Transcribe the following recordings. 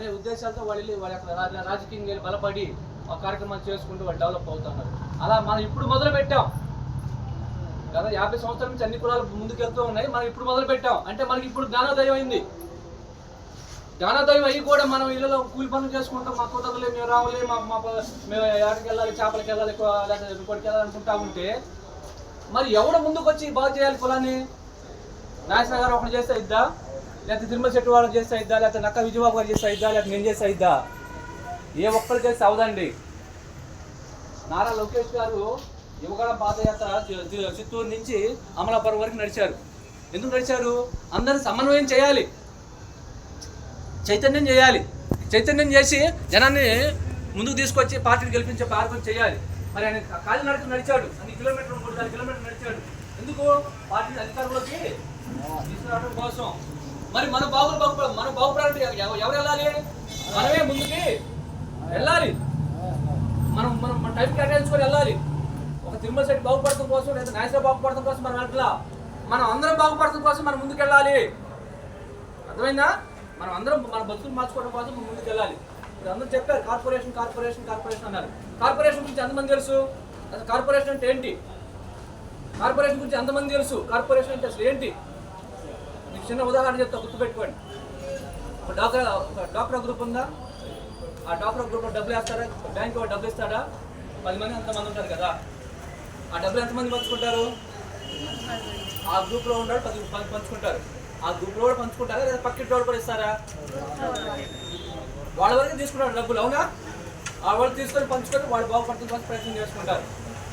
అనే ఉద్దేశాలతో వాళ్ళు వెళ్ళి వాళ్ళ యొక్క రాజకీయంగా బలపడి కార్యక్రమాలు చేసుకుంటూ వాళ్ళు డెవలప్ అవుతున్నారు. అలా మనం ఇప్పుడు మొదలు పెట్టాం గత యాభై సంవత్సరాల నుంచి అన్ని కులాలు ముందుకెళ్తూ ఉన్నాయి. మనం ఇప్పుడు మొదలు పెట్టాం అంటే మనకి ఇప్పుడు జ్ఞానోదయం అయింది. జ్ఞానోదయం అయ్యి కూడా మనం ఇళ్ళలో కూలి పనులు చేసుకుంటాం. మా కుదరలే మేము రావులే మా మా మేము ఎక్కడికి వెళ్ళాలి చేపలకి వెళ్ళాలి లేకపోతే ఇంకోటికి వెళ్ళాలనుకుంటా ఉంటే మరి ఎవడు ముందుకు వచ్చి బాగు చేయాలి కులాన్ని? నాగేశ్వర గారు ఒకటి చేస్తే ఇద్దా? లేకపోతే తిరుమల చెట్టు వాళ్ళు చేస్తే ఇద్దా లేకపోతే నక్క విజయబాబు గారు చేస్తే ఇద్దా లేకపోతే నేను చేస్తే ఇద్దా ఏ ఒక్కరు చేస్తే అవదండి. నారా లోకేష్ గారు యువగడ పాదయాత్ర చిత్తూరు నుంచి అమలాపురం వరకు నడిచారు. ఎందుకు నడిచారు? అందరూ సమన్వయం చేయాలి. చైతన్యం చేయాలి. చైతన్యం చేసి జనాన్ని ముందుకు తీసుకొచ్చి పార్టీని గెలిపించే కార్యక్రమం చేయాలి. మరి ఆయన కాలి నడక నడిచాడు. అన్ని కిలోమీటర్లు మూడు నాలుగు కిలోమీటర్లు నడిచాడు. ఎందుకు? పార్టీ అధికారంలోకి తీసుకురావడం కోసం. మరి మన బాగు బాగు మన బాగుపడాలంటే ఎవరు వెళ్ళాలి? మనమే ముందుకి వెళ్ళాలి. మనం మనం మన టైం కేటాయించుకొని వెళ్ళాలి. ఒక తిరుమల శెట్టి బాగుపడటం కోసం లేదా నాయసరావు బాగుపడటం కోసం మనం వెళ్ళట్లా మనం అందరం బాగుపడటం కోసం మనం ముందుకు వెళ్ళాలి. అర్థమైందా? మనం అందరం మన బతుకులు మార్చుకోవడం కోసం మనం ముందుకు వెళ్ళాలి. ఇప్పుడు అందరూ చెప్పారు కార్పొరేషన్ కార్పొరేషన్ కార్పొరేషన్ అన్నారు. కార్పొరేషన్ గురించి ఎంతమంది తెలుసు? అసలు కార్పొరేషన్ అంటే ఏంటి? కార్పొరేషన్ గురించి ఎంతమంది తెలుసు? కార్పొరేషన్ అంటే అసలు ఏంటి? చిన్న ఉదాహరణ చెప్తా గుర్తుపెట్టుకోండి. ఒక డాక్టర్ ఒక డాక్టర్ గ్రూప్ ఉందా? ఆ డాక్టర్ గ్రూప్లో డబ్బులు వేస్తారా? బ్యాంక్ వాడు డబ్బులు ఇస్తాడా? పది మంది అంతమంది ఉంటారు కదా. ఆ డబ్బులు ఎంతమంది పంచుకుంటారు? ఆ గ్రూప్లో ఉన్నాడు పది పంచుకుంటారు. ఆ గ్రూప్లో కూడా పంచుకుంటారా? లేదా పక్కింటి వాళ్ళు కూడా ఇస్తారా? వాళ్ళ వరకు తీసుకుంటారు డబ్బులు అవునా? ఆ వాళ్ళు తీసుకొని పంచుకొని వాళ్ళు బాగుపడుతుంది ప్రయత్నం చేసుకుంటారు.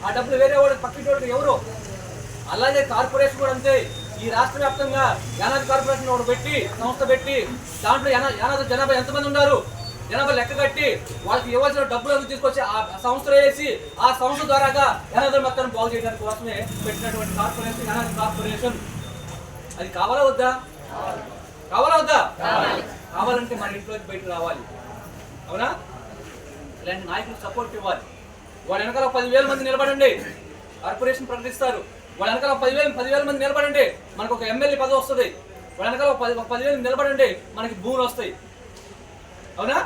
ఆ డబ్బులు వేరే వాడు పక్కింటి వాళ్ళకి ఎవరు? అలాగే కార్పొరేషన్ కూడా అంతే. ఈ రాష్ట్ర వ్యాప్తంగా యానాది కార్పొరేషన్ ఒకటి పెట్టి సంస్థ పెట్టి దాంట్లో యానా యానాది జనాభా ఎంతమంది ఉన్నారు? జనాభా లెక్క కట్టి వాళ్ళకి ఇవ్వాల్సిన డబ్బులు అందుకు తీసుకొచ్చి ఆ సంస్థలో వేసి ఆ సంస్థ ద్వారాగా యానాది మొత్తాన్ని బాగు చేయడానికి కోసమే పెట్టినటువంటి కార్పొరేషన్ యానాది కార్పొరేషన్. అది కావాలా వద్దా? కావాలా వద్దా? కావాలంటే మన ఇంట్లోకి బయటకు రావాలి. అవునా? ఇలాంటి నాయకులకు సపోర్ట్ ఇవ్వాలి. వాళ్ళ వెనకాల పదివేల మంది నిలబడండి. కార్పొరేషన్ ప్రకటిస్తారు. వాళ్ళ వెనకాల పదివేలు పదివేల మంది నిలబడండి మనకు ఒక ఎమ్మెల్యే పదవి వస్తుంది. వాళ్ళ వెనకాల పది పదివేలు నిలబడండి మనకి భూములు వస్తాయి. అవునా?